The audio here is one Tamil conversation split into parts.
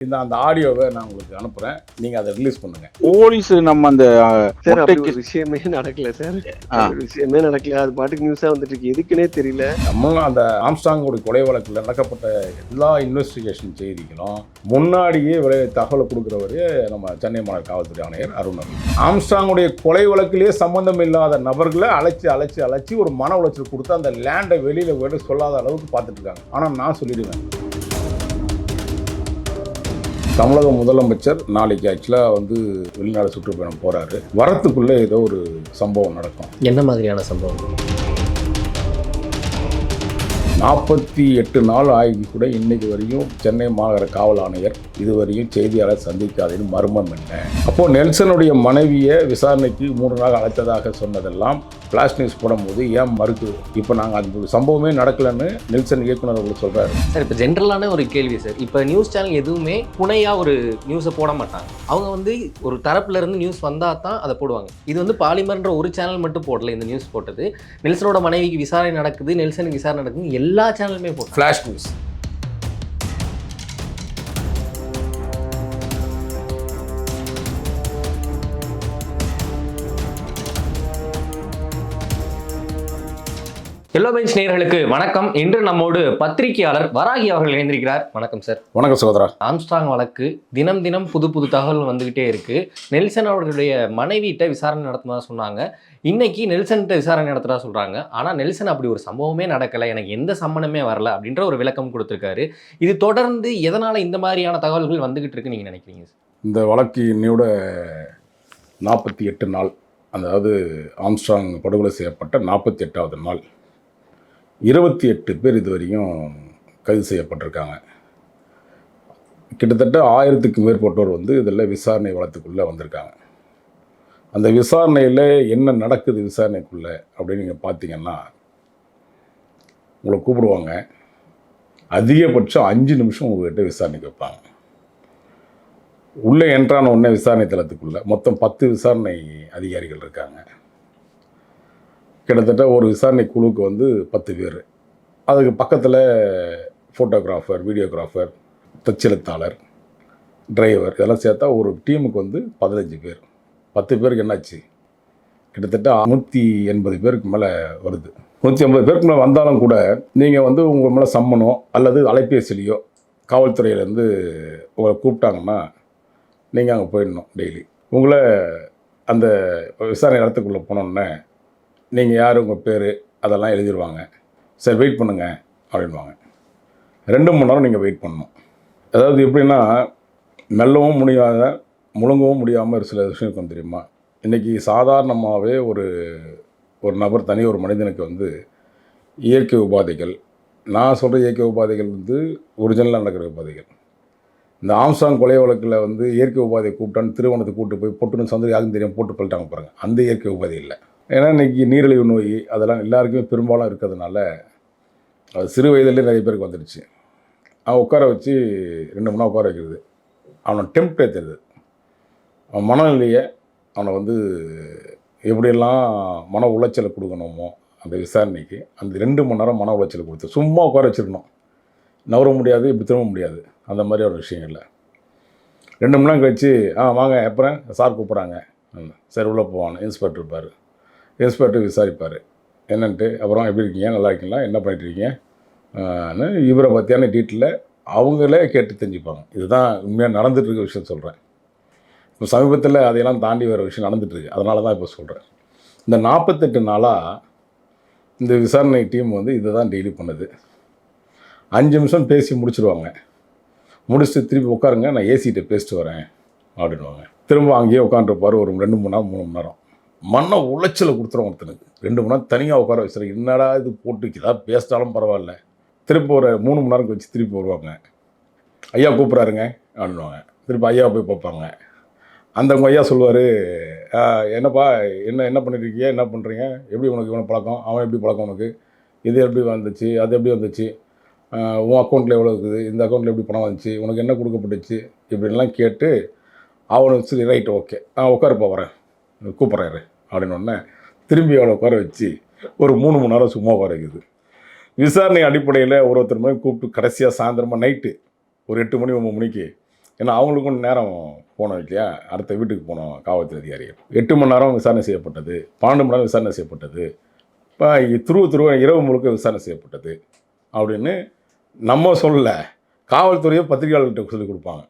இந்த அந்த ஆடியோவை நான் உங்களுக்கு அனுப்புகிறேன் நீங்கள் அதை ரிலீஸ் பண்ணுங்கள் போலீஸ் நம்ம அந்த அஹ், சார் அப்படி முட்டைக்கு ஒரு விஷயமே நடக்கல சார். ஒரு விஷயமே நடக்கல. அது பாட்டுக்கு நியூஸா வந்துட்டு இருக்கு எதுக்குன்னே தெரியல. நம்மளும் அந்த ஆம்ஸ்டாங்கோட கொலை வழக்கில் நடக்கப்பட்ட எல்லா இன்வெஸ்டிகேஷன் செய்திகளும் முன்னாடியே விளை தகவலை கொடுக்குறவரே நம்ம சென்னை மாநகர காவல்துறை ஆணையர் அருண். ஆம்ஸ்டாங்குடைய கொலை வழக்கிலேயே சம்பந்தம் இல்லாத நபர்களை அழைச்சி அழைச்சி அழைச்சி ஒரு மன உளைச்சல் கொடுத்து அந்த லேண்டை வெளியில் விட சொல்லாத அளவுக்கு பார்த்துட்டு இருக்காங்க. ஆனால் நான் சொல்லிடுவேன். தமிழக முதலமைச்சர் நாளைக்கு ஆக்சுவலாக வந்து வெளிநாடு சுற்றுப்பயணம் போகிறாரு வரத்துக்குள்ளே ஏதோ ஒரு சம்பவம் நடக்கும். என்ன மாதிரியான சம்பவம்? நாற்பத்தி எட்டு நாள் ஆகி கூட இன்னைக்கு வரையும் சென்னை மாநகர காவல் ஆணையர் இதுவரையும் செய்தியாளர் சந்திக்காதது மர்மம் என்ன? அப்போ நெல்சனுடைய மனைவியை விசாரணைக்கு மூணு நாள் அழைத்ததாக சொன்னதெல்லாம் பிளாஷ் நியூஸ் போடும்போது ஏன் மறுக்குது? இப்போ நாங்கள் ஒரு சம்பவமே நடக்கலைன்னு நெல்சன் இயக்குனர் அவர்கள் சொல்றாரு. சார் இப்போ ஜென்ரலான ஒரு கேள்வி சார். இப்போ நியூஸ் சேனல் எதுவுமே புனையா ஒரு நியூஸை போட மாட்டாங்க. அவங்க வந்து ஒரு தரப்புல இருந்து நியூஸ் வந்தால் தான் அதை போடுவாங்க. இது வந்து பாலிமர்ன்ற ஒரு சேனல் மட்டும் போடல இந்த நியூஸ் போட்டது. நெல்சனோட மனைவிக்கு விசாரணை நடக்குது நெல்சனுக்கு விசாரணை நடக்குது எல்லா சேனலுமே போட்டோம் ஃப்ளாஷ் நியூஸ் எல்லோ பெஞ்ச் நேயர்களுக்கு வணக்கம். இன்று நம்மோடு பத்திரிகையாளர் வராகி அவர்கள் இணைந்திருக்கிறார். வணக்கம் சார் வணக்கம் சகோதரா. ஆம்ஸ்ட்ராங் வழக்கு தினம் தினம் புது புது தகவல் வந்துகிட்டே இருக்கு. நெல்சன் அவர்களுடைய மனைவிட்ட விசாரணை நடத்தினதா சொன்னாங்க. இன்னைக்கு நெல்சன்கிட்ட விசாரணை நடத்துறதா சொல்றாங்க. ஆனா நெல்சன் அப்படி ஒரு சம்பவமே நடக்கல. எனக்கு எந்த சம்மனமே வரல அப்படின்ற ஒரு விளக்கம் கொடுத்திருக்காரு. இது தொடர்ந்து எதனால இந்த மாதிரியான தகவல்கள் வந்துகிட்டு இருக்கு நீங்க நினைக்கிறீங்க சார்? இந்த வழக்கு இன்னையோட நாற்பத்தி எட்டு நாள் அதாவது ஆம்ஸ்ட்ராங் படுகொலை செய்யப்பட்ட நாற்பத்தி எட்டாவது நாள். இருபத்தி எட்டு பேர் இதுவரையும் கைது செய்யப்பட்டிருக்காங்க. கிட்டத்தட்ட ஆயிரத்துக்கு மேற்பட்டோர் வந்து இதில் விசாரணை வளத்துக்குள்ளே வந்திருக்காங்க. அந்த விசாரணையில் என்ன நடக்குது விசாரணைக்குள்ளே அப்படின்னு நீங்கள் பார்த்தீங்கன்னா உங்களை கூப்பிடுவாங்க. அதிகபட்சம் அஞ்சு நிமிஷம் உங்கள்கிட்ட விசாரணைக்கு வைப்பாங்க. உள்ளே என்ட்ரான உடனே விசாரணை தளத்துக்குள்ளே மொத்தம் பத்து விசாரணை அதிகாரிகள் இருக்காங்க. கிட்டத்தட்ட ஒரு விசாரணை குழுவுக்கு வந்து பத்து பேர். அதுக்கு பக்கத்தில் ஃபோட்டோகிராஃபர் வீடியோகிராஃபர் தச்செழுத்தாளர் டிரைவர் இதெல்லாம் சேர்த்தா ஒரு டீமுக்கு வந்து பதினஞ்சு பேர். பத்து பேருக்கு என்னாச்சு? கிட்டத்தட்ட நூற்றி எண்பது பேருக்கு மேலே வருது. நூற்றி ஐம்பது பேருக்கு மேலே வந்தாலும் கூட நீங்கள் வந்து உங்கள் மேலே சம்மனோ அல்லது அலைபேசிலேயோ காவல்துறையிலேருந்து உங்களை கூப்பிட்டாங்கன்னா நீங்கள் அங்கே போயிடணும் டெய்லி. உங்களை அந்த விசாரணை இடத்துக்குள்ளே போனோன்னே நீங்கள் யார் உங்கள் பேர் அதெல்லாம் எழுதிடுவாங்க சரி வெயிட் பண்ணுங்க அப்படின்வாங்க. ரெண்டு மணி நேரம் நீங்கள் வெயிட் பண்ணணும். அதாவது எப்படின்னா மெல்லவும் முடியாத முழுங்கவும் முடியாமல் ஒரு சில விஷயம் இருக்கும் தெரியுமா? இன்றைக்கி சாதாரணமாகவே ஒரு ஒரு நபர் தனி ஒரு மனிதனுக்கு வந்து இயற்கை உபாதைகள் நான் சொல்கிற இயற்கை உபாதைகள் வந்து ஒரிஜினலாக நடக்கிற உபாதைகள். இந்த ஆம்சாங் கொலை வழக்கில் வந்து இயற்கை உபாதையை கூப்பிட்டான்னு திருவனத்தை கூப்பிட்டு போய் பொட்டுன்னு சந்திரி யாருக்கும் தெரியும் போட்டு போயிட்டாங்க பாருங்க. அந்த இயற்கை உபாதை இல்லை. ஏன்னா இன்றைக்கி நீரிழிவு நோய் அதெல்லாம் எல்லாருக்குமே பெரும்பாலும் இருக்கிறதுனால அது சிறு வயதிலே நிறைய பேருக்கு வந்துடுச்சு. அவன் உட்கார வச்சு ரெண்டு மணி நேரம் உட்கார வைக்கிறது. அவனை டெம்ப் ஏற்றுறது அவன் மனநிலையை அவனை வந்து எப்படியெல்லாம் மன உளைச்சலை கொடுக்கணுமோ அந்த விசாரணைக்கு அந்த ரெண்டு மணி நேரம் மன உளைச்சலை கொடுத்து சும்மா உட்கார வச்சிருக்கணும். நவர முடியாது இப்படி திரும்ப முடியாது. அந்த மாதிரி ஒரு விஷயங்கள்ல. ரெண்டு மணி நேரம் கழிச்சு ஆ வாங்க அப்புறம் சார் கூப்பிட்றாங்க. சரி உள்ளே போவான் இன்ஸ்பெக்டர் இருப்பார். எக்ஸ்பர்ட்டு விசாரிப்பார். என்னன்ட்டு அப்புறம் எப்படி இருக்கீங்க? நல்லா இருக்கீங்களா? என்ன பண்ணிட்டுருக்கீங்க இவரை பற்றியான டீட்டெயிலில் அவங்களே கேட்டு தெரிஞ்சுப்பாங்க. இதுதான் உண்மையாக நடந்துகிட்ருக்க விஷயம் சொல்கிறேன் இப்போ சமீபத்தில் அதையெல்லாம் தாண்டி வர விஷயம் நடந்துகிட்ருக்கு அதனால தான் இப்போ சொல்கிறேன் இந்த நாற்பத்தெட்டு நாளாக இந்த விசாரணை டீம் வந்து இதை தான் டெய்லி பண்ணுது. அஞ்சு நிமிஷம் பேசி முடிச்சிருவாங்க. முடிச்சுட்டு திருப்பி உட்காருங்க. நான் ஏசிகிட்ட பேசிட்டு வரேன். அப்படின்வாங்க திரும்ப அங்கேயே உட்காந்துருப்பார். ஒரு ரெண்டு மூணு நேரம் மூணு மணி நேரம். மண்ணை உளைச்சலை கொடுத்துருவோம் ஒருத்தனுக்கு. ரெண்டு மணி நேரம் தனியாக உட்கார வச்சுருக்கேன் என்னடா இது போட்டு ஏதாவது பேசிட்டாலும் பரவாயில்ல. திருப்பி ஒரு மூணு மணி நேரம் கழிச்சு திருப்பி வருவாங்க. ஐயா கூப்பிட்றாருங்க அப்படின்வாங்க திருப்பி ஐயா போய் பார்ப்பாங்க அந்த ஐயா சொல்லுவார் என்னப்பா என்ன என்ன பண்ணிட்டு என்ன பண்ணுறீங்க எப்படி உனக்கு இவனை பழக்கம்? அவன் எப்படி பழக்கம் உனக்கு? இது எப்படி வந்துச்சு? அது எப்படி வந்துச்சு? உன் அக்கௌண்ட்டில் எவ்வளோ இருக்குது? இந்த அக்கௌண்ட்டில் எப்படி பணம் வந்துச்சு? உனக்கு என்ன கொடுக்கப்பட்டுச்சு? இப்படின்லாம் கேட்டு அவனுக்கு சரி ரைட் ஓகே. நான் உட்காருப்பா வரேன். கூப்பிட்றாரு அப்படின்னு உடனே திரும்பி அவளை உட்கார வச்சு ஒரு மூணு மணி நேரம் சும்மா உட்கார வைக்குது விசாரணை அடிப்படையில் ஒரு ஒருத்தர் மாதிரி கூப்பிட்டு கடைசியாக சாயந்தரமாக நைட்டு ஒரு எட்டு மணி ஒம்பது மணிக்கு. ஏன்னா அவங்களுக்கும் நேரம் போனோம் இல்லையா? அடுத்த வீட்டுக்கு போனோம் காவல்துறை அதிகாரிகள். எட்டு மணி நேரம் விசாரணை செய்யப்பட்டது. பன்னெண்டு மணி நேரம் விசாரணை செய்யப்பட்டது. இப்போ துருவ துருவ இரவு முழுக்க விசாரணை செய்யப்பட்டது அப்படின்னு நம்ம சொல்லலை. காவல்துறையை பத்திரிகையாளர்கிட்ட சொல்லி கொடுப்பாங்க.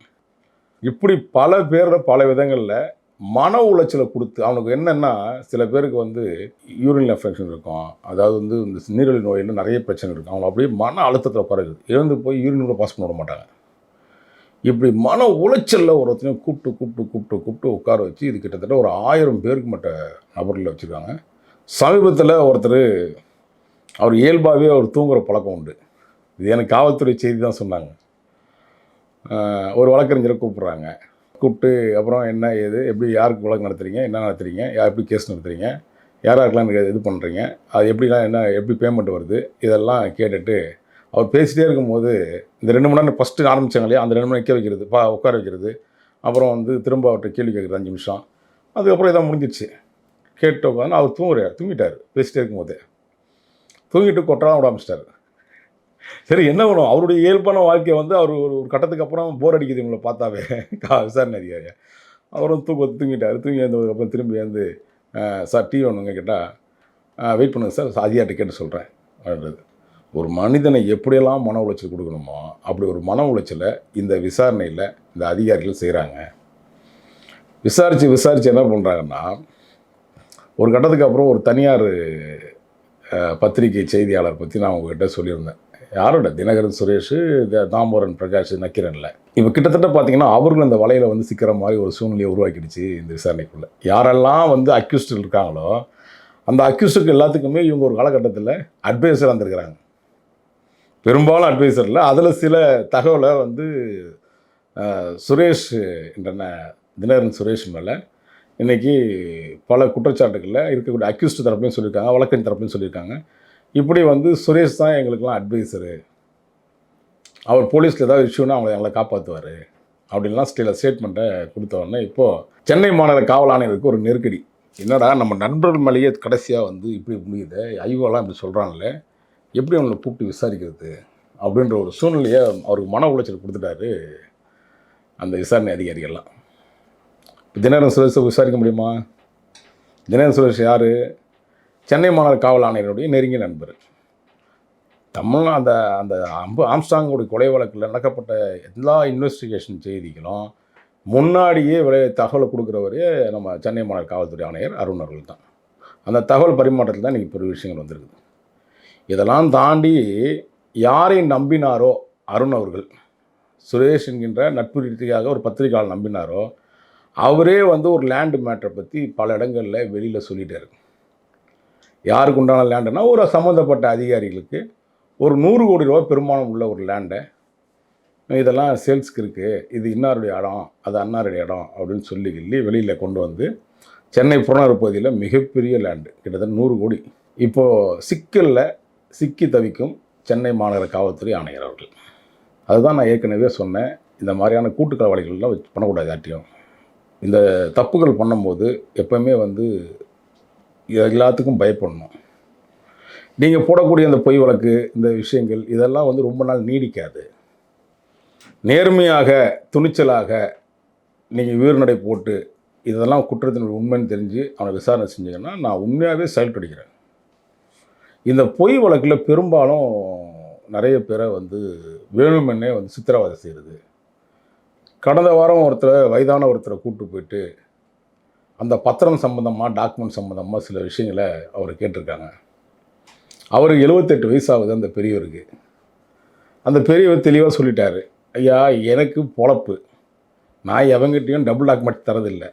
இப்படி பல பேரோட பல விதங்களில் மன உளைச்சலை கொடுத்து அவனுக்கு என்னென்னா சில பேருக்கு வந்து யூரின் இன்ஃபெக்ஷன் இருக்கும். அதாவது வந்து இந்த நீரிழிவு நோயில் நிறைய பிரச்சனை இருக்கும். அவங்க அப்படியே மன அழுத்தத்தில் பிறகு இழந்து போய் யூரின் கூட பாஸ் பண்ண விட மாட்டாங்க. இப்படி மன உளைச்சலில் ஒருத்தனையும் கூப்பிட்டு கூப்பிட்டு கூப்பிட்டு கூப்பிட்டு உட்கார வச்சு இது கிட்டத்தட்ட ஒரு ஆயிரம் பேருக்கு மட்ட நபர்களில் வச்சுருக்காங்க. சமீபத்தில் ஒருத்தர் அவர் இயல்பாகவே அவர் தூங்குற பழக்கம் உண்டு. இது எனக்கு காவல்துறை செய்தி தான் சொன்னாங்க. ஒரு வழக்கறிஞரை கூப்பிட்றாங்க. கூப்பிட்டு அப்புறம் என்ன ஏது எப்படி யாருக்கு வழக்கு நடத்துறீங்க என்ன நடத்துறீங்க யார் எப்படி கேஸ் நடத்துறீங்க யார் யாருக்கெல்லாம் இது பண்ணுறீங்க அது எப்படிலாம் என்ன எப்படி பேமெண்ட் வருது இதெல்லாம் கேட்டுட்டு அவர் பேசிகிட்டே இருக்கும்போது இந்த ரெண்டு மணி நேரம் ஃபஸ்ட்டு ஆரம்பித்தாங்க இல்லையா அந்த ரெண்டு மணி நேரம் நிற்க வைக்கிறது பா உட்கார வைக்கிறது அப்புறம் வந்து திரும்ப அவர்கிட்ட கேள்வி கேட்குறது அஞ்சு நிமிஷம் அதுக்கப்புறம் இதான் முடிஞ்சிடுச்சு. கேட்டு உட்காந்து அவர் தூங்குறார் தூங்கிட்டார் பேசிகிட்டே இருக்கும்போது. தூங்கிட்டு கொட்டாலாம் விட ஆரம்பிச்சிட்டாரு. சரி என்ன பண்ணும் அவருடைய இயல்பான வாழ்க்கையை வந்து அவர் ஒரு ஒரு கட்டத்துக்கு அப்புறம் போர் அடிக்குது இவங்களை பார்த்தாவே. கா விசாரணை அதிகாரி அவரும் தூக்க தூங்கிட்டார். தூங்கி எழுந்ததுக்கப்புறம் திரும்பி வந்து சார் டீ வேணுங்க கேட்டால் வெயிட் பண்ணுங்க சார். அதிகாரிட்ட கேட்டு சொல்கிறேன் அப்படின்றது. ஒரு மனிதனை எப்படியெல்லாம் மன உளைச்சல் கொடுக்கணுமோ அப்படி ஒரு மன உளைச்சலை இந்த விசாரணையில் இந்த அதிகாரிகள் செய்கிறாங்க விசாரித்து விசாரித்து என்ன பண்ணுறாங்கன்னா ஒரு கட்டத்துக்கு அப்புறம் ஒரு தனியார் பத்திரிகை செய்தியாளர் பற்றி நான் உங்ககிட்ட சொல்லியிருந்தேன். யாரோட? தினகரன் சுரேஷ் த- தாமோரன் பிரகாஷ் நக்கிரன்ல. இப்போ கிட்டத்தட்ட பார்த்தீங்கன்னா அவர்களும் இந்த வலையில் வந்து சிக்கிற மாதிரி ஒரு சூழ்நிலையை உருவாக்கிடுச்சு இந்த விசாரணைக்குள்ளே. யாரெல்லாம் வந்து அக்யூஸ்டில் இருக்காங்களோ அந்த அக்யூஸ்டுக்கு எல்லாத்துக்குமே இவங்க ஒரு காலகட்டத்தில் அட்வைசர் வந்திருக்கிறாங்க பெரும்பாலும் அட்வைசரில் அதில் சில தகவலை வந்து சுரேஷ் என்ற தினகரன் சுரேஷ் மேலே இன்றைக்கி பல குற்றச்சாட்டுகளில் இருக்கக்கூடிய அக்யூஸ்ட் தரப்புலையும் சொல்லியிருக்காங்க வழக்கறிஞர் தரப்புலையும் சொல்லியிருக்காங்க. இப்படி வந்து சுரேஷ் தான் எங்களுக்கெல்லாம் அட்வைசரு அவர் போலீஸில் ஏதாவது இஷ்யூனா அவங்களை எங்களை காப்பாற்றுவார் அப்படின்லாம் ஸ்டில ஸ்டேட்மெண்ட்டை கொடுத்தவொடனே இப்போது சென்னை மாநகர காவல் ஆணையருக்கு ஒரு நெருக்கடி. என்னடா நம்ம நண்பர்கள் மேலேயே கடைசியாக வந்து இப்படி முடியுது ஐவோலாம் இப்படி சொல்கிறாங்கல்ல எப்படி அவங்களை கூப்பிட்டு விசாரிக்கிறது அப்படின்ற ஒரு சூழ்நிலையை அவருக்கு மன உளைச்சல் கொடுத்துட்டாரு அந்த விசாரணை அதிகாரிகள்லாம். இப்போ தினகரன் சுரேஷை விசாரிக்க முடியுமா? தினகரன் சுரேஷ் யார்? சென்னை மாநகர காவல் ஆணையருடைய நெருங்கிய நண்பர். தமிழ் அந்த அந்த அம்பு ஆம்ஸ்டாங்கோடைய கொலை வழக்கில் நடக்கப்பட்ட எல்லா இன்வெஸ்டிகேஷன் செய்திகளும் முன்னாடியே விளை தகவலை கொடுக்குறவரே நம்ம சென்னை மாநகர காவல்துறை ஆணையர் அருண் அவர்கள் தான் அந்த தகவல் பரிமாற்றத்தில் தான் இன்றைக்கி பெரிய விஷயங்கள் வந்திருக்குது. இதெல்லாம் தாண்டி யாரை நம்பினாரோ அருண் அவர்கள் சுரேஷ் என்கின்ற நட்பு ரீதியாக ஒரு பத்திரிகையாளர் நம்பினாரோ அவரே வந்து ஒரு லேண்டு மேட்டரை பற்றி பல இடங்களில் வெளியில் சொல்லிட்டாரு. யாருக்கு உண்டான லேண்டுனா ஒரு சம்மந்தப்பட்ட அதிகாரிகளுக்கு ஒரு நூறு கோடி ரூபா பெருமானம் உள்ள ஒரு லேண்டை. இதெல்லாம் சேல்ஸ்க்கு இருக்குது இது இன்னாருடைய இடம் அது அன்னாருடைய இடம் அப்படின்னு சொல்லி கிள்ளி வெளியில் கொண்டு வந்து சென்னை புறநகர் பகுதியில் மிகப்பெரிய லேண்டு. கிட்டத்தட்ட நூறு கோடி. இப்போது சிக்கலில் சிக்கி தவிக்கும் சென்னை மாநகர காவல்துறை ஆணையர் அவர்கள். அதுதான் நான் ஏற்கனவே சொன்னேன். இந்த மாதிரியான கூட்டுக்கலவாளிகள்லாம் வச்சு பண்ணக்கூடாது யார்ட்டையும் இந்த தப்புகள் பண்ணும்போது எப்போவுமே வந்து இது எல்லாத்துக்கும் பயப்படணும். நீங்கள் போடக்கூடிய இந்த பொய் வழக்கு இந்த விஷயங்கள் இதெல்லாம் வந்து ரொம்ப நாள் நீடிக்காது. நேர்மையாக துணிச்சலாக நீங்கள் வீர்நடை போட்டு இதெல்லாம் குற்றத்தினுடைய உண்மைன்னு தெரிஞ்சு அவனை விசாரணை செஞ்சீங்கன்னா நான் உண்மையாகவே செயல்படுகிறேன் அடிக்கிறேன். இந்த பொய் வழக்கில் பெரும்பாலும் நிறைய பேரை வந்து வேணுமென்னே வந்து சித்திரவதை செய்கிறது கடந்த வாரம் ஒருத்தரை வயதான ஒருத்தரை கூப்பிட்டு போயிட்டு அந்த பத்திரம் சம்மந்தமாக டாக்குமெண்ட் சம்மந்தமாக சில விஷயங்களை அவர் கேட்டிருக்காங்க. அவருக்கு எழுபத்தெட்டு வயசாகுது அந்த பெரியவருக்கு. அந்த பெரியவர் தெளிவாக சொல்லிட்டார் ஐயா எனக்கு பொழப்பு. நான் எவங்கிட்டையும் டபுள் டாக்குமெண்ட் தரதில்லை.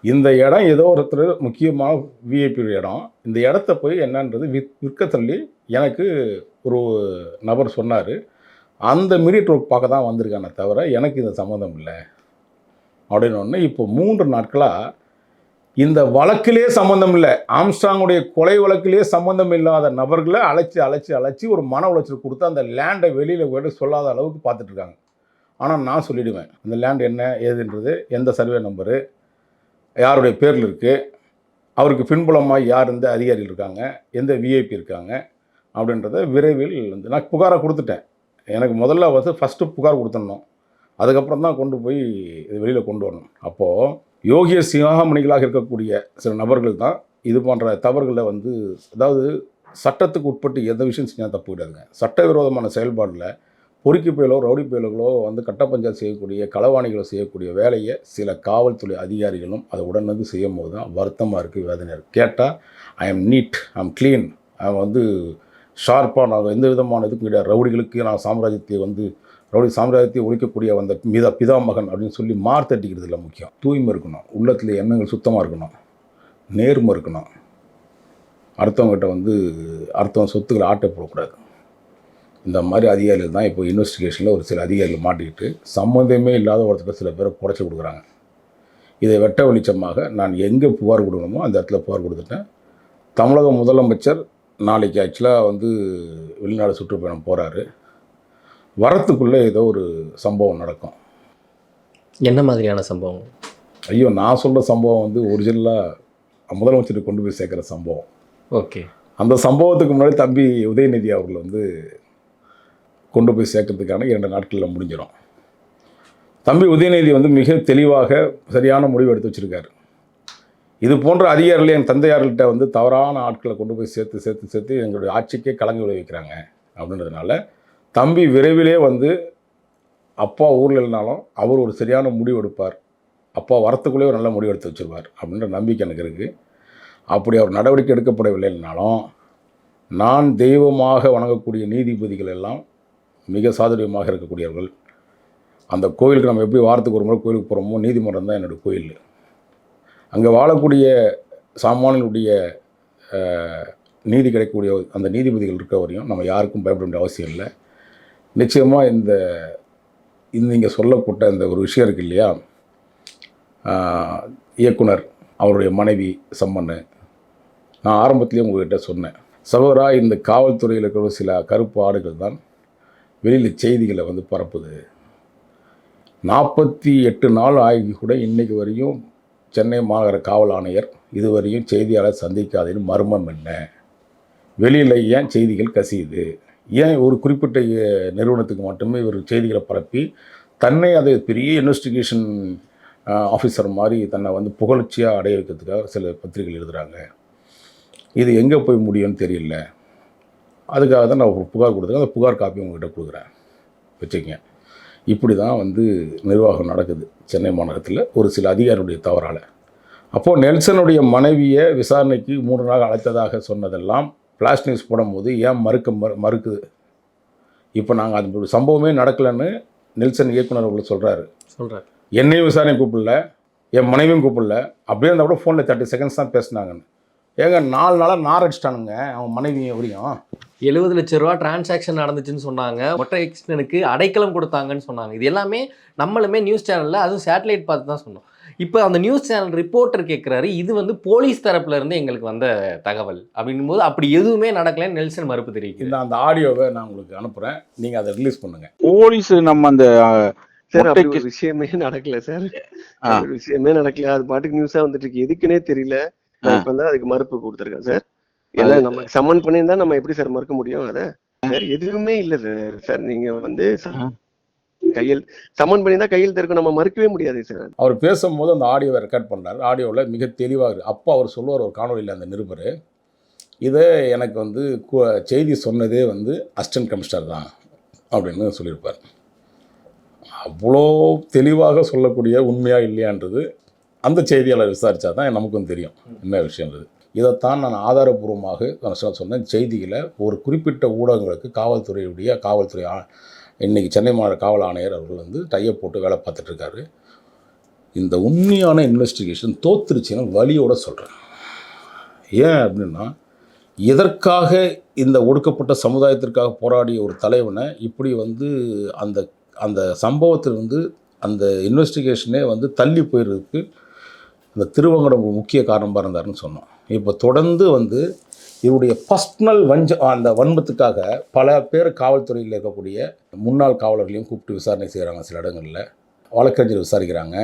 இந்த இடம் ஏதோ ஒருத்தர் முக்கியமான விஐபி இடம். இந்த இடத்த போய் என்னன்றது விற் விற்க தள்ளி எனக்கு ஒரு நபர் சொன்னார். அந்த மீடியட் ஒர்க் பார்க்க தான் வந்திருக்கானே தவிர எனக்கு இந்த சம்மந்தம் இல்லை. அப்படின்னு ஒன்று இப்போ மூன்று நாட்களாக இந்த வழக்கிலே சம்மந்தம் இல்லை. ஆம்ஸ்டாங்குடைய கொலை வழக்கிலே சம்மந்தம் இல்லாத நபர்களை அழைச்சி அழைச்சி அழைச்சி ஒரு மன உளைச்சல் கொடுத்து அந்த லேண்டை வெளியில் போய்ட்டு சொல்லாத அளவுக்கு பார்த்துட்ருக்காங்க ஆனால் நான் சொல்லிவிடுவேன் அந்த லேண்ட் என்ன ஏதுன்றது எந்த சர்வே நம்பரு யாருடைய பேரில் இருக்குது அவருக்கு பின்புலமாக யார் எந்த அதிகாரிகள் இருக்காங்க எந்த விஐபி இருக்காங்க அப்படின்றத விரைவில் வந்து நான் புகாரை கொடுத்துட்டேன். எனக்கு முதல்ல வந்து ஃபஸ்ட்டு புகார் கொடுத்துடணும். அதுக்கப்புறம் தான் கொண்டு போய் இது வெளியில் கொண்டு வரணும். அப்போது யோகிய சிகாமணிகளாக இருக்கக்கூடிய சில நபர்கள் தான் இது போன்ற தவறுகளை வந்து அதாவது சட்டத்துக்கு உட்பட்டு எந்த விஷயம் செஞ்சால் தப்பு கிடையாதுங்க. சட்டவிரோதமான செயல்பாடில் பொறுக்கி புயலோ ரவுடி புயல்களோ வந்து கட்ட பஞ்சாயத்து செய்யக்கூடிய களவாணிகளை செய்யக்கூடிய வேலையை சில காவல்துறை அதிகாரிகளும் அதை உடனடி செய்யும் போது தான் வருத்தமாக இருக்குது வேதனையாக இருக்குது கேட்டால் I am neat I am clean அவன் வந்து ஷார்ப்பாக நான் எந்த விதமான இதுக்கும் கிடையாது. ரவுடிகளுக்கு நான் சாம்ராஜ்யத்தை வந்து ரவுடி சாம்ராஜ்யத்தை ஒழிக்கக்கூடிய அந்த மித பிதாமகன் அப்படின்னு சொல்லி மார்த்தட்டிக்கிறது இல்லை முக்கியம். தூய்மை இருக்கணும். உள்ளத்தில் எண்ணங்கள் சுத்தமாக இருக்கணும். நேர்மை இருக்கணும். அடுத்தவங்ககிட்ட வந்து அடுத்தவங்க சொத்துக்களை ஆட்டை போடக்கூடாது. இந்த மாதிரி அதிகாரிகள் தான் இப்போ இன்வெஸ்டிகேஷனில் ஒரு சில அதிகாரிகள் மாட்டிக்கிட்டு சம்மந்தமே இல்லாத ஒருத்தர் சில பேரை குறைச்சி கொடுக்குறாங்க. இதை வெட்ட வெளிச்சமாக நான் எங்கே புகார் கொடுக்கணுமோ அந்த இடத்துல புகார் கொடுத்துட்டேன். தமிழக முதலமைச்சர் நாளைக்கு ஆக்சுவலாக வந்து வெளிநாடு சுற்றுப்பயணம் போகிறாரு வரத்துக்குள்ளே ஏதோ ஒரு சம்பவம் நடக்கும். என்ன மாதிரியான சம்பவம்? ஐயோ நான் சொல்கிற சம்பவம் வந்து ஒரிஜினலாக முதலமைச்சருக்கு கொண்டு போய் சேர்க்குற சம்பவம். ஓகே. அந்த சம்பவத்துக்கு முன்னாடி தம்பி உதயநிதி அவர்கள் வந்து கொண்டு போய் சேர்க்கறதுக்கான இரண்டு நாட்களில் முடிஞ்சிடும். தம்பி உதயநிதி வந்து மிக தெளிவாக சரியான முடிவு எடுத்து வச்சுருக்காரு. இது போன்ற அதிகாரிகள் என் தந்தையார்கள்ட்ட வந்து தவறான ஆட்களை கொண்டு போய் சேர்த்து சேர்த்து சேர்த்து எங்களுடைய ஆட்சிக்கே கலங்க விளைவிக்கிறாங்க அப்படின்றதுனால தம்பி விரைவிலே வந்து அப்பா ஊரில் இல்லைனாலும் அவர் ஒரு சரியான முடிவு எடுப்பார். அப்பா வரத்துக்குள்ளே ஒரு நல்ல முடிவு எடுத்து வச்சுருவார் அப்படின்ற நம்பிக்கை எனக்கு இருக்குது அப்படி அவர் நடவடிக்கை எடுக்கப்படவில்லைனாலும் நான் தெய்வமாக வணங்கக்கூடிய நீதிபதிகள் எல்லாம் மிக சாதுரியமாக இருக்கக்கூடியவர்கள். அந்த கோயிலுக்கு நம்ம எப்படி வாரத்துக்கு ஒரு முறை கோயிலுக்கு போகிறோமோ நீதிமன்றம் தான் என்னுடைய கோயில். அங்கே வாழக்கூடிய சாமானியனுடைய நீதி கிடைக்கக்கூடிய அந்த நீதிபதிகள் இருக்க வரையும் நம்ம யாருக்கும் பயப்பட வேண்டிய அவசியம் இல்லை. நிச்சயமாக இந்த நீங்கள் இங்கே சொல்லப்பட்ட இந்த ஒரு விஷயம் இருக்கு இல்லையா? இயக்குனர் அவருடைய மனைவி சம்மன்னு. நான் ஆரம்பத்திலேயே உங்கள்கிட்ட சொன்னேன். சகோதரா இந்த காவல்துறையில் இருக்கிற சில கருப்பு ஆடுகள் தான் வெளியில் செய்திகளை வந்து பரப்புது. நாற்பத்தி எட்டு நாள் ஆகி கூட இன்னைக்கு வரையும் சென்னை மாநகர காவல் ஆணையர் இதுவரையும் செய்தியாளர் சந்திக்காதேன்னு மர்மம் என்ன? வெளியில் ஏன் செய்திகள் கசியுது? ஏன் ஒரு குறிப்பிட்ட நிறுவனத்துக்கு மட்டுமே இவர் செய்திகளை பரப்பி தன்னை அதை பெரிய இன்வெஸ்டிகேஷன் ஆஃபீஸர் மாதிரி தன்னை வந்து புகழ்ச்சியாக அடைய வைக்கிறதுக்காக சில பத்திரிகைகள் எழுதுகிறாங்க இது எங்கே போய் முடியும்னு தெரியல. அதுக்காக தான் நான் ஒரு புகார் கொடுத்துருக்கேன். அந்த புகார் காப்பி உங்ககிட்ட கொடுக்குறேன். வச்சுக்கங்க. இப்படி தான் வந்து நிர்வாகம் நடக்குது சென்னை மாநகரத்தில் ஒரு சில அதிகாரியுடைய தவறால். அப்போது நெல்சனுடைய மனைவியை விசாரணைக்கு மூன்று நாள் அழைத்ததாக சொன்னதெல்லாம் ஃப்ளாஷ் நியூஸ் போடும்போது ஏன் மறுக்க மறு மறுக்குது? இப்போ நாங்கள் அது ஒரு சம்பவமே நடக்கலைன்னு நெல்சன் இயக்குனர் அவர்கள் சொல்கிறாரு சொல்கிறேன் என்னையும் விசாரணை கூப்பிடல என் மனைவியும் கூப்பிடல. அப்படியே இருந்தால் கூட ஃபோனில் தேர்ட்டி செகண்ட்ஸ் தான் பேசினாங்கன்னு. ஏங்க நாலு நாளாக நார் அடிச்சிட்டானுங்க அவன் மனைவியும் வரையும் எழுபது லட்ச ரூபா டிரான்சாக்ஷன் நடந்துச்சுன்னு சொன்னாங்க. மொட்டை எக்ஸ்டனுக்கு அடைக்கலம் கொடுத்தாங்கன்னு சொன்னாங்க. இது எல்லாமே நம்மளுமே நியூஸ் சேனலில் அதுவும் சேட்டலைட் பார்த்து தான் சொன்னோம். இப்போ அந்த நியூஸ் சேனல் ரிப்போர்ட்டர் கேட்குறாரு இது வந்து போலீஸ் தரப்புல இருந்து எங்களுக்கு வந்த தகவல். அப்படின்னும் போது அப்படி எதுவுமே நடக்கலைன்னு நெல்சன் மறுப்பு தெரிவிக்குது இந்த அந்த ஆடியோவை நான் உங்களுக்கு அனுப்புகிறேன் நீங்கள் அதை ரிலீஸ் பண்ணுங்கள் போலீஸ் நம்ம அந்த சார் அப்படி ஒரு விஷயமே நடக்கல சார். விஷயமே நடக்கல. அது பாட்டுக்கு நியூஸா வந்துட்டு இருக்கு. எதுக்குன்னே தெரியல. இப்ப தான் அதுக்கு மறுப்பு கொடுத்துருக்கேன் சார். எல்லாம் நம்ம சம்மன் பண்ணியிருந்தா நம்ம எப்படி சார் மறுக்க முடியும் அத? சார் எதுவுமே இல்ல சார். சார் நீங்க வந்து கையில் சமன் பண்ணி தான் கையில் கையெழுத்து இருக்கும் நம்ம மறுக்கவே முடியாது சார் அவர் பேசும்போது அந்த ஆடியோவை ரெக்கார்ட் பண்ணார் ஆடியோவில் மிக தெளிவாக இருக்குது அப்போ அவர் சொல்லுவார் ஒரு காணொலியில் அந்த நிருபர் இதை எனக்கு வந்து கு- செய்தி சொன்னதே வந்து அசிஸ்டன்ட் கமிஷனர் தான் அப்படின்னு சொல்லியிருப்பார். அவ்வளோ தெளிவாக சொல்லக்கூடிய உண்மையாக இல்லையான்றது அந்த செய்தியாளர் விசாரித்தா தான் நமக்கும் தெரியும். என்ன விஷயம்ன்றது இதைத்தான் நான் ஆதாரபூர்வமாக நான் சொன்னேன் செய்தியில் ஒரு குறிப்பிட்ட ஊடகங்களுக்கு காவல்துறையுடைய காவல்துறை இன்றைக்கி சென்னை மாநகர காவல் ஆணையர் அவர்கள் வந்து டையை போட்டு வேலை பார்த்துட்ருக்காரு. இந்த உண்மையான இன்வெஸ்டிகேஷன் தோத்துருச்சுன்னு வழியோட சொல்கிறேன் ஏன் அப்படின்னா எதற்காக இந்த ஒடுக்கப்பட்ட சமுதாயத்திற்காக போராடிய ஒரு தலைவனை இப்படி வந்து அந்த அந்த சம்பவத்திலிருந்து அந்த இன்வெஸ்டிகேஷனே வந்து தள்ளி போயிடுறதுக்கு அந்த திருவங்கடம் ஒரு முக்கிய காரணமாக இருந்தாருன்னு சொன்னோம். இப்போ தொடர்ந்து வந்து இவருடைய பர்சனல் வஞ்ச அந்த வன்மத்துக்காக பல பேர் காவல்துறையில் இருக்கக்கூடிய முன்னாள் காவலர்களையும் கூப்பிட்டு விசாரணை செய்கிறாங்க சில இடங்களில். வழக்கறிஞர் விசாரிக்கிறாங்க.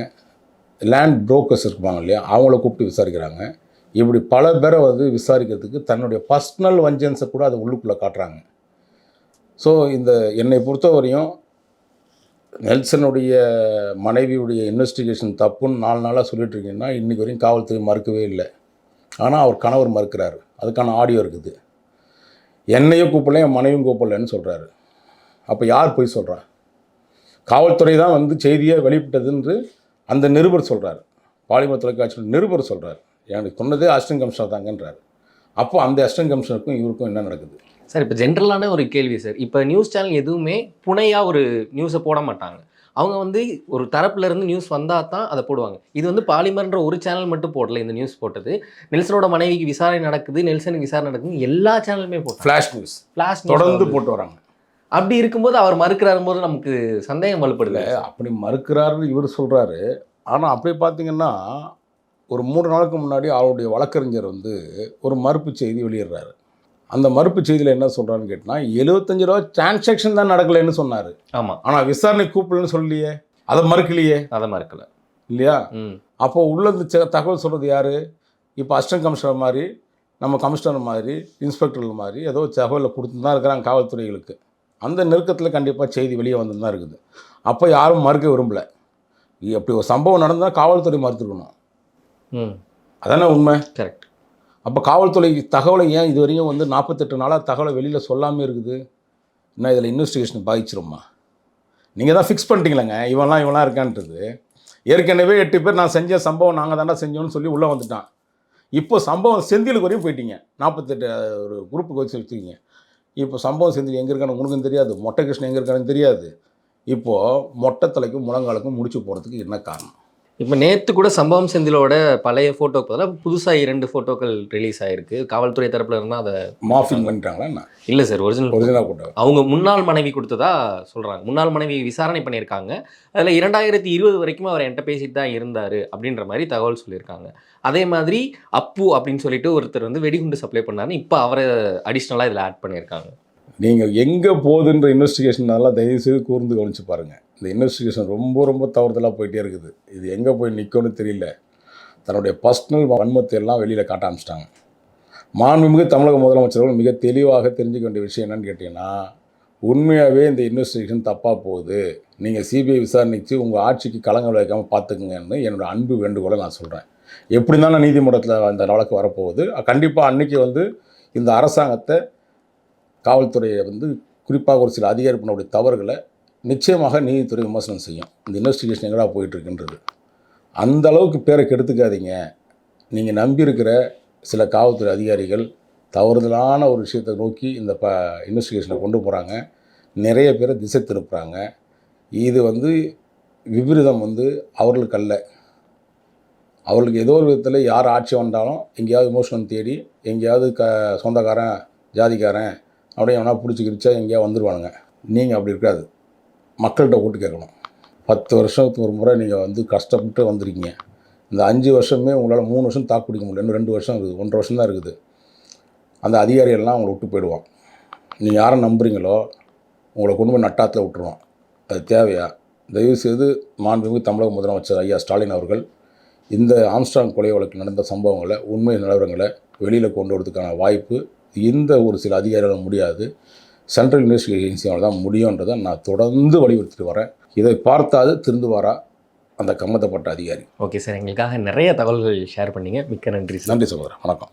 லேண்ட் புரோக்கர்ஸ் இருப்பாங்க இல்லையா? அவங்கள கூப்பிட்டு விசாரிக்கிறாங்க. இப்படி பல பேரை வந்து விசாரிக்கிறதுக்கு தன்னுடைய பர்சனல் வஞ்சன்ஸை கூட அதை உள்ளுக்குள்ளே காட்டுறாங்க. ஸோ இந்த என்னை பொறுத்தவரையும் நெல்சனுடைய மனைவியுடைய இன்வெஸ்டிகேஷன் தப்புன்னு நாலு நாளாக சொல்லிட்டு இருக்கீங்கன்னா இன்றைக்கி வரையும் காவல்துறை மறுக்கவே இல்லை. ஆனால் அவர் கணவர் மறுக்கிறாரு. அதுக்கான ஆடியோ இருக்குது. என்னையும் கூப்பிடல என் மனைவியும் கூப்பிடலன்னு சொல்கிறாரு அப்போ யார் போய் சொல்கிறா காவல்துறை தான் வந்து செய்தியை வெளியிட்டதுன்று அந்த நிருபர் சொல்கிறார் பாலிமர் தொலைக்காட்சியில் நிருபர் சொல்கிறார் எனக்கு சொன்னதே அசிஸ்டன்ட் கமிஷனர் தாங்கன்றார். அப்போ அந்த அசிஸ்டன்ட் கமிஷனருக்கும் இவருக்கும் என்ன நடக்குது? சார் இப்போ ஜென்ரலான ஒரு கேள்வி சார். இப்போ நியூஸ் சேனல் எதுவுமே புனையாக ஒரு நியூஸை போட மாட்டாங்க. அவங்க வந்து ஒரு தரப்புல இருந்து நியூஸ் வந்தால் தான் அதை போடுவாங்க. இது வந்து பாலிமர்ன்ற ஒரு சேனல் மட்டும் போடல இந்த நியூஸ் போட்டது. நெல்சனோட மனைவிக்கு விசாரணை நடக்குது நெல்சனுக்கு விசாரணை நடக்குது எல்லா சேனலுமே போட்டாங்க. ஃப்ளாஷ் நியூஸ் ஃப்ளாஷ் தொடர்ந்து போட்டு வராங்க. அப்படி இருக்கும்போது அவர் மறுக்கிறாரு போது நமக்கு சந்தேகம் வலுப்படுது. அப்படி மறுக்கிறாருன்னு இவர் சொல்கிறாரு ஆனால் அப்படி பார்த்தீங்கன்னா ஒரு மூணு நாளுக்கு முன்னாடி அவருடைய வழக்கறிஞர் வந்து ஒரு மறுப்பு செய்தி வெளியிடுறாரு. அந்த மறுப்பு செய்தியில் என்ன சொல்கிறான்னு கேட்டால் எழுபத்தஞ்சு ரூபா டிரான்சாக்ஷன் தான் நடக்கலைன்னு சொன்னார். ஆமாம் ஆனால் விசாரணை கூப்பிடலன்னு சொல்லலையே. அதை மறுக்கலையே. அதை மறுக்கல. இல்லையா? அப்போ உள்ள இந்த தகவல் சொல்கிறது யார்? இப்போ அசிஸ்டன்ட் கமிஷனர் மாதிரி நம்ம கமிஷனர் மாதிரி இன்ஸ்பெக்டர் மாதிரி ஏதோ தகவலை கொடுத்து தான் இருக்கிறாங்க காவல்துறைகளுக்கு. அந்த நெருக்கத்தில் கண்டிப்பாக செய்தி வெளியே வந்து தான் இருக்குது. அப்போ யாரும் மறுக்க விரும்பலை. அப்படி ஒரு சம்பவம் நடந்தால் காவல்துறை மறுத்துருக்கணும். ம். அதானே உண்மை? கரெக்ட் அப்போ காவல்துறை தகவலை ஏன் இது வரையும் வந்து நாற்பத்தெட்டு நாளாக தகவலை வெளியில் சொல்லாமல் இருக்குது? என்ன இதில் இன்வெஸ்டிகேஷன் பாதிச்சிருமா? நீங்கள் தான் ஃபிக்ஸ் பண்ணிட்டீங்களேங்க. இவன்லாம் இவன்லாம் இருக்கான்றது. ஏற்கனவே எட்டு பேர் நான் செஞ்ச சம்பவம் நாங்கள் தாண்டா செஞ்சோன்னு சொல்லி உள்ளே வந்துட்டான். இப்போ சம்பவம் செந்திலுக்கு வரையும் போயிட்டீங்க. நாற்பத்தெட்டு ஒரு குரூப்புக்கு வச்சு வச்சுருக்கீங்க இப்போ சம்பவம் செந்தில் எங்கே இருக்கானு உனக்கும் தெரியாது. மொட்டை கிருஷ்ணன் எங்கே இருக்கானு தெரியாது. இப்போது மொட்டை தலைக்கும் முழங்காலுக்கும் முடிச்சு போகிறதுக்கு என்ன காரணம்? இப்போ நேற்று கூட சம்பவம் செந்திலோட பழைய ஃபோட்டோக்கு பதிலாக புதுசாக இரண்டு ஃபோட்டோக்கள் ரிலீஸ் ஆயிருக்கு. காவல்துறை தரப்புல இருந்தால் அதை மாஃபிங் பண்ணிட்டாங்களா இல்லை சார் ஒரிஜினல் ஒரிஜினல் போட்டோ அவங்க முன்னாள் மனைவி கொடுத்ததா சொல்கிறாங்க முன்னாள் மனைவி விசாரணை பண்ணியிருக்காங்க. அதில் இரண்டாயிரத்தி இருபது வரைக்கும் அவர் என்கிட்ட பேசிட்டு தான் இருந்தார் அப்படின்ற மாதிரி தகவல் சொல்லியிருக்காங்க. அதே மாதிரி அப்பு அப்படின்னு சொல்லிட்டு ஒருத்தர் வந்து வெடிகுண்டு சப்ளை பண்ணாருன்னு இப்போ அவரை அடிஷ்னலாக இதில் ஆட் பண்ணியிருக்காங்க. நீங்கள் எங்கே போகுதுன்ற இன்வெஸ்டிகேஷன் நல்லா தயவுசெய்து கூர்ந்து கவனிச்சு பாருங்கள் இந்த இன்வெஸ்டிகேஷன் ரொம்ப ரொம்ப தவறுதலாக போயிட்டே இருக்குது. இது எங்கே போய் நிற்கும்னு தெரியல. தன்னுடைய பர்சனல் வன்மத்தை எல்லாம் வெளியில் காட்ட ஆரம்பிச்சிட்டாங்க. மாண்புமிகு தமிழக முதலமைச்சர்கள் மிக தெளிவாக தெரிஞ்சுக்க வேண்டிய விஷயம் என்னன்னு கேட்டிங்கன்னா உண்மையாகவே இந்த இன்வெஸ்டிகேஷன் தப்பாக போகுது. நீங்கள் சிபிஐ விசாரணைக்கு உங்கள் ஆட்சிக்கு களங்கம் விளைவிக்காமல் பார்த்துக்குங்கன்னு என்னோட அன்பு வேண்டுகோளை நான் சொல்கிறேன் எப்படி இருந்தாலும் நீதிமன்றத்தில் அந்த வழக்கு வரப்போகுது. கண்டிப்பாக அன்றைக்கி வந்து இந்த அரசாங்கத்தை காவல்துறையை வந்து குறிப்பாக ஒரு சில அதிகாரி பண்ணக்கூடிய தவறுகளை நிச்சயமாக நீதித்துறை விமர்சனம் செய்யும். இந்த இன்வெஸ்டிகேஷன் எங்கடா போயிட்டுருக்குன்றது. அந்த அளவுக்கு பேரை கெடுத்துக்காதீங்க. நீங்கள் நம்பியிருக்கிற சில காவல்துறை அதிகாரிகள் தவறுதலான ஒரு விஷயத்தை நோக்கி இந்த ப இன்வெஸ்டிகேஷனை கொண்டு போகிறாங்க நிறைய பேரை திசை திருப்புறாங்க. இது வந்து விபரீதம் வந்து அவர்களுக்கு அல்ல. அவர்களுக்கு ஏதோ ஒரு விதத்தில் யார் ஆட்சி வந்தாலும் எங்கேயாவது விமோசனம் தேடி எங்கேயாவது க சொந்தக்காரன் ஜாதிக்காரன் அப்படியே எவனா பிடிச்சி கிடிச்சா எங்கேயா வந்துடுவானுங்க நீங்கள் அப்படி இருக்காது. மக்கள்கிட்ட ஓட்டு கேட்கணும். பத்து வருஷத்துக்கு ஒரு முறை நீங்கள் வந்து கஷ்டப்பட்டு வந்திருக்கீங்க. இந்த அஞ்சு வருஷமே உங்களால் மூணு வருஷம் தாக்கு பிடிக்க முடியல. இன்னும் ரெண்டு வருஷம் இருக்குது. ஒன்றரை வருஷம் தான் இருக்குது. அந்த அதிகாரிகள்லாம் அவங்களை விட்டு போயிடுவான். நீங்கள் யாரை நம்புறீங்களோ உங்களை கொண்டு போய் நட்டாத்தில் விட்டுருவான். அது தேவையா? தயவுசெய்து மாண்புமிகு தமிழக முதலமைச்சர் ஐயா ஸ்டாலின் அவர்கள் இந்த ஆம்ஸ்டாங் கொலை வழக்கு நடந்த சம்பவங்களை உண்மை நிலவரங்களை வெளியில் கொண்டு வரதுக்கான வாய்ப்பு இந்த ஒரு சில அதிகாரிகளால் முடியாது. சென்ட்ரல் இன்வெஸ்டிகேஷன் ஏஜென்சியால் தான் முடியுன்றதை நான் தொடர்ந்து வலியுறுத்திட்டு வரேன். இதை பார்த்தாது திருந்துவாரா? அந்த கம்மத்தப்பட்ட அதிகாரி. ஓகே சார் எங்களுக்காக நிறைய தகவல்கள் ஷேர் பண்ணீங்க. மிக்க நன்றி நன்றி சகோதரர். வணக்கம்.